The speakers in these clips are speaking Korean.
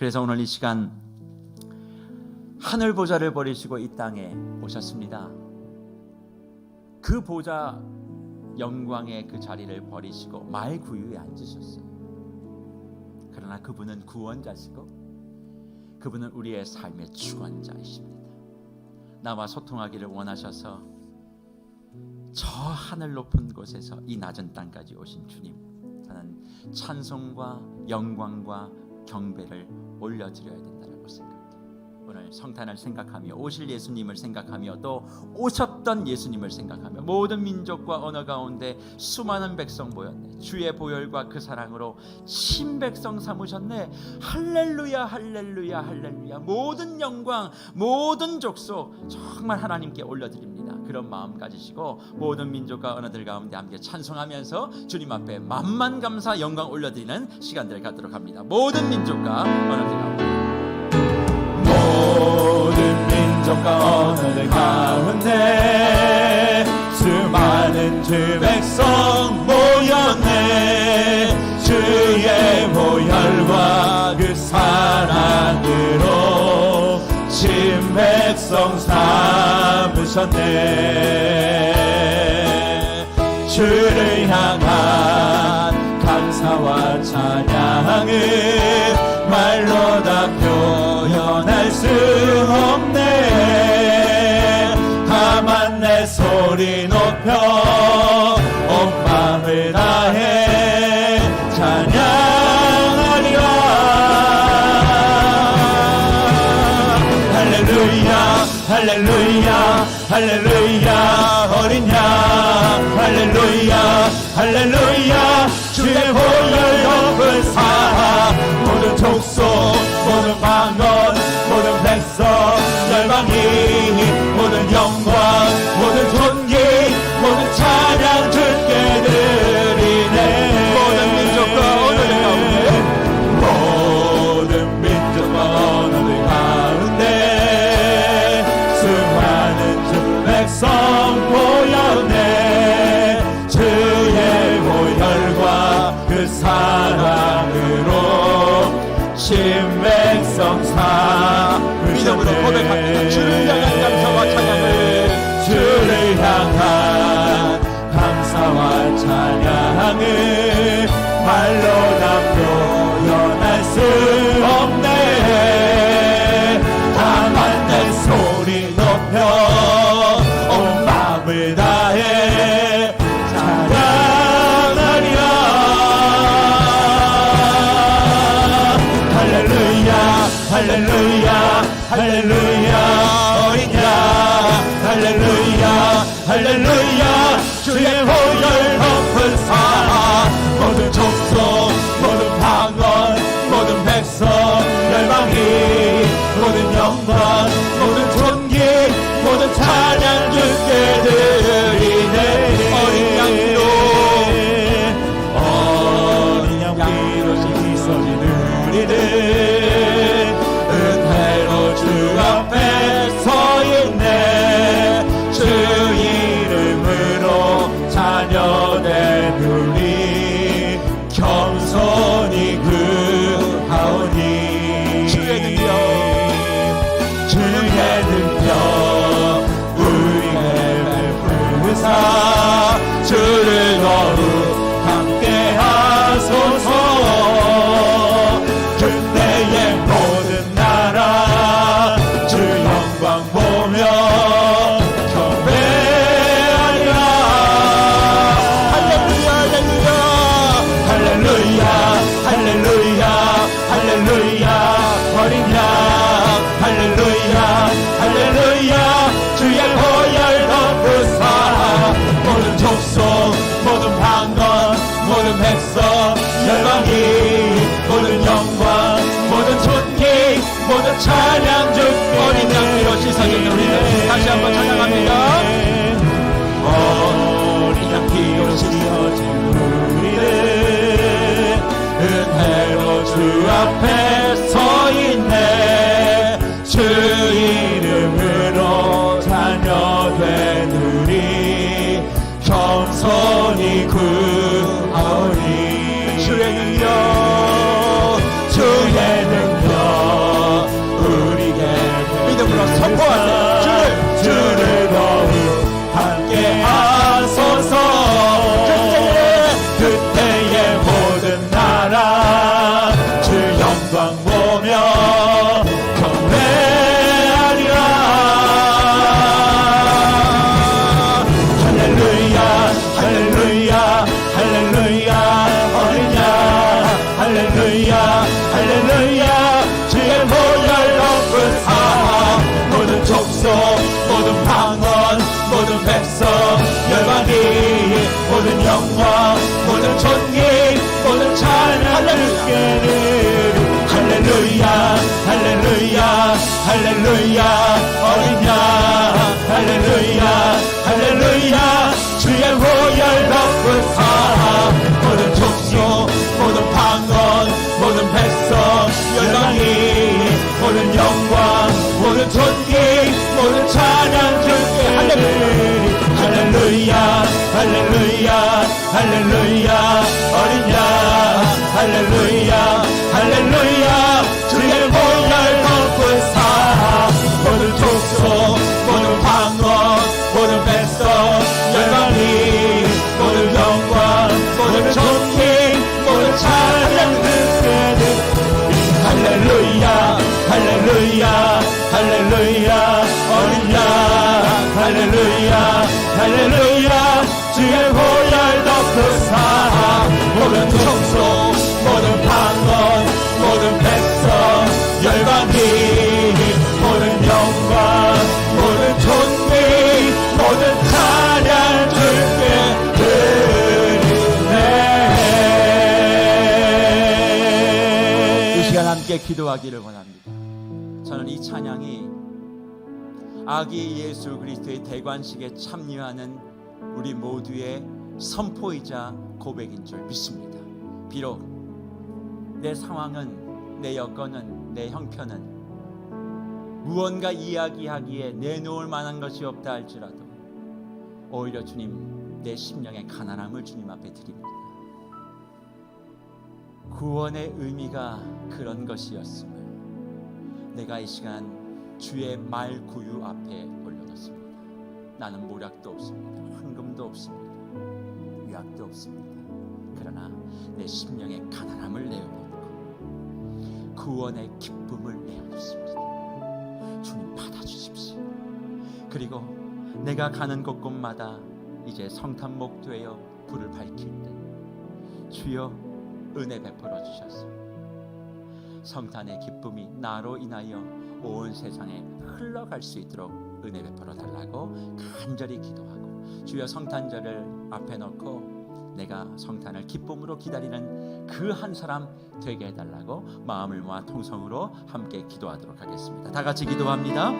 그래서 오늘 이 시간 하늘 보좌를 버리시고 이 땅에 오셨습니다. 그 보좌 영광의 그 자리를 버리시고 말 구유에 앉으셨어요. 그러나 그분은 구원자시고 그분은 우리의 삶의 주관자이십니다. 나와 소통하기를 원하셔서 저 하늘 높은 곳에서 이 낮은 땅까지 오신 주님, 저는 찬송과 영광과 경배를 올려드려야 된다고 생각해요. 오늘 성탄을 생각하며 오실 예수님을 생각하며 또 오셨던 예수님을 생각하며 모든 민족과 언어 가운데 수많은 백성 보였네. 주의 보혈과 그 사랑으로 신백성 삼으셨네. 할렐루야 할렐루야 할렐루야. 모든 영광 모든 족속 정말 하나님께 올려드립니다 그런 마음 가지시고 모든 민족과 언어들 가운데 함께 찬송하면서 주님 앞에 만만 감사 영광 올려드리는 시간들을 갖도록 합니다. 모든 민족과 언어들 가운데. 모든 백성 삼으셨네. 주를 향한 감사와 찬양을 말로 다 표현할 수 없네. 다만 내 소리 높여 온 마음을 다 할렐루야 할렐루야 어린 양 할렐루야 할렐루야. 주의 보혈 덮은 사 모든 족속 모든 방언 모든 백성 삼으셨네 믿음으로 고백합니다. 주를 향한 감사와 찬양을 주를 향한 감사와 찬양을 말로 다 표현할 수 없네 다만 내 소리 높여 모든 영광 모든 존귀 모든 찬양 주께 드리리 할렐루야 할렐루야 할렐루야 어린 양 할렐루야 할렐루야. 주의 보혈 높은 사 모든 족속 모든 방언 모든 백성 열방이 모든 영광 함께 기도하기를 원합니다. 저는 이 찬양이 아기 예수 그리스도의 대관식에 참여하는 우리 모두의 선포이자 고백인 줄 믿습니다. 비록 내 상황은 내 여건은 내 형편은 무언가 이야기하기에 내놓을 만한 것이 없다 할지라도 오히려 주님 내 심령의 가난함을 주님 앞에 드립니다. 구원의 의미가 그런 것이었음을 내가 이 시간 주의 말 구유 앞에 올려놓습니다. 나는 모략도 없습니다. 황금도 없습니다. 유약도 없습니다. 그러나 내 심령의 가난함을 내어놓고 구원의 기쁨을 내어놓습니다. 주님 받아주십시오. 그리고 내가 가는 곳곳마다 이제 성탄목 되어 불을 밝힐 때 주여 은혜 베풀어 주셔서 성탄의 기쁨이 나로 인하여 온 세상에 흘러갈 수 있도록 은혜 베풀어 달라고 간절히 기도하고 주여 성탄절을 앞에 놓고 내가 성탄을 기쁨으로 기다리는 그 한 사람 되게 해달라고 마음을 모아 통성으로 함께 기도하도록 하겠습니다. 다 같이 기도합니다.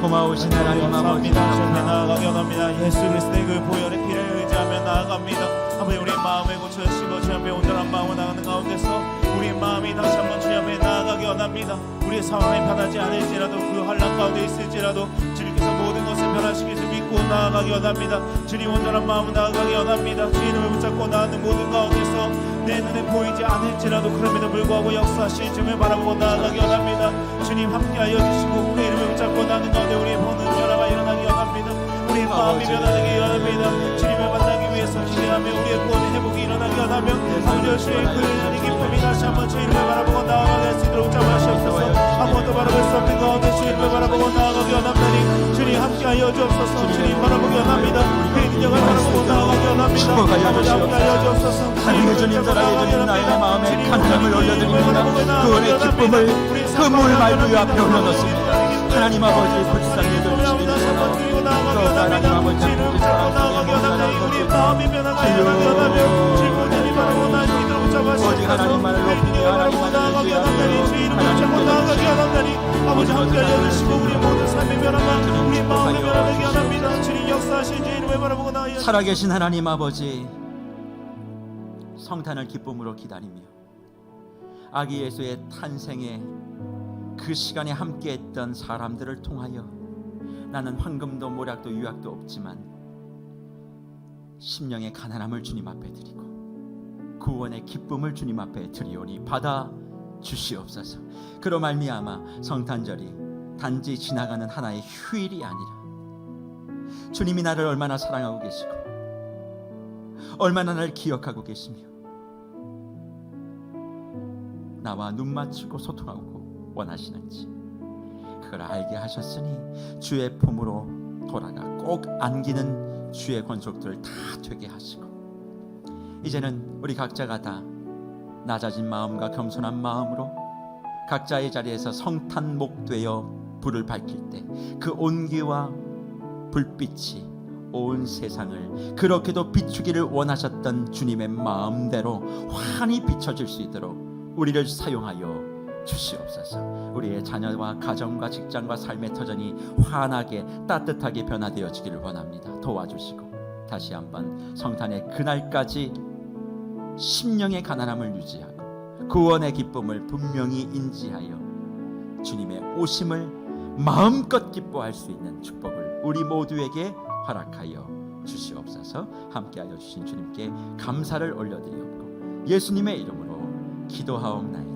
고마우신 하나님 아버지 감사합니다. 원합니다. 예수 그리스도의 그 보혈의 피를 의지하며 나아갑니다. 아버지 우리 마음을 고쳐 주시고 주 앞에 온전한 마음을 나가는 가운데서 우리 마음이 다시 한번 주 앞에 나아가게 원합니다. 우리의 상황이 변하지 않을지라도 그 환란 가운데 있을지라도 주님께서 모든 것을 변화시킬 수 믿고 나아가게 원합니다. 주님 온전한 마음을 나아가게 원합니다. 주 이름을 붙잡고 나가는 모든 가운데서 내 눈에 보이지 않을지라도 그럼에도 불구하고 역사하실 주님을 바라보고 나아가게 원합니다. 주님 함께하여 주시고 그 이름을 붙잡고 나가는 가운데 우리의 보는 변화가 일어나게 원합니다. 우리 마음이 변화되게 원합니다. 아버지 주의 그 은혜의 기쁨이 다시 한번 주님을 바라보고 나아갈 수 있도록 잡아주시옵소서 아무것도 바라볼 수 없는 가운데 주님을 바라보고 나아가게 원합니다. 주님 함께하여 주옵소서 주님 바라보게 원합니다. 그 인정을 바라보고 나아가게 원합니다. 아버지 함께하여 주옵소서 하나님의 주님 자라게 주님 나의 마음에 간절함을 올려드립니다. 구원의 기쁨을 그물 말부유 앞에 올려놓습니다. 하나님 아버지 불쌍히 여겨주시옵소서 또 하나님 아버지 사랑하게 우리 마음이 아버지 살아계신 하나님 아버지 성탄을 기쁨으로 기다리며 아기 예수의 탄생에 그 시간에 함께했던 사람들을 통하여 나는 황금도 모략도 유약도 없지만 심령의 가난함을 주님 앞에 드리고 구원의 기쁨을 주님 앞에 드리오니 받아 주시옵소서. 그로 말미암아 성탄절이 단지 지나가는 하나의 휴일이 아니라 주님이 나를 얼마나 사랑하고 계시고 얼마나 나를 기억하고 계시며 나와 눈 맞추고 소통하고 원하시는지 그걸 알게 하셨으니 주의 품으로 돌아가 꼭 안기는 주의 권속들을 다 되게 하시고 이제는 우리 각자가 다 낮아진 마음과 겸손한 마음으로 각자의 자리에서 성탄목 되어 불을 밝힐 때 그 온기와 불빛이 온 세상을 그렇게도 비추기를 원하셨던 주님의 마음대로 환히 비춰질 수 있도록 우리를 사용하여 주시옵소서. 우리의 자녀와 가정과 직장과 삶의 터전이 환하게 따뜻하게 변화되어지기를 원합니다. 도와주시고 다시 한번 성탄의 그날까지 심령의 가난함을 유지하고 구원의 기쁨을 분명히 인지하여 주님의 오심을 마음껏 기뻐할 수 있는 축복을 우리 모두에게 허락하여 주시옵소서. 함께하여 주신 주님께 감사를 올려드리옵고 예수님의 이름으로 기도하옵나이다.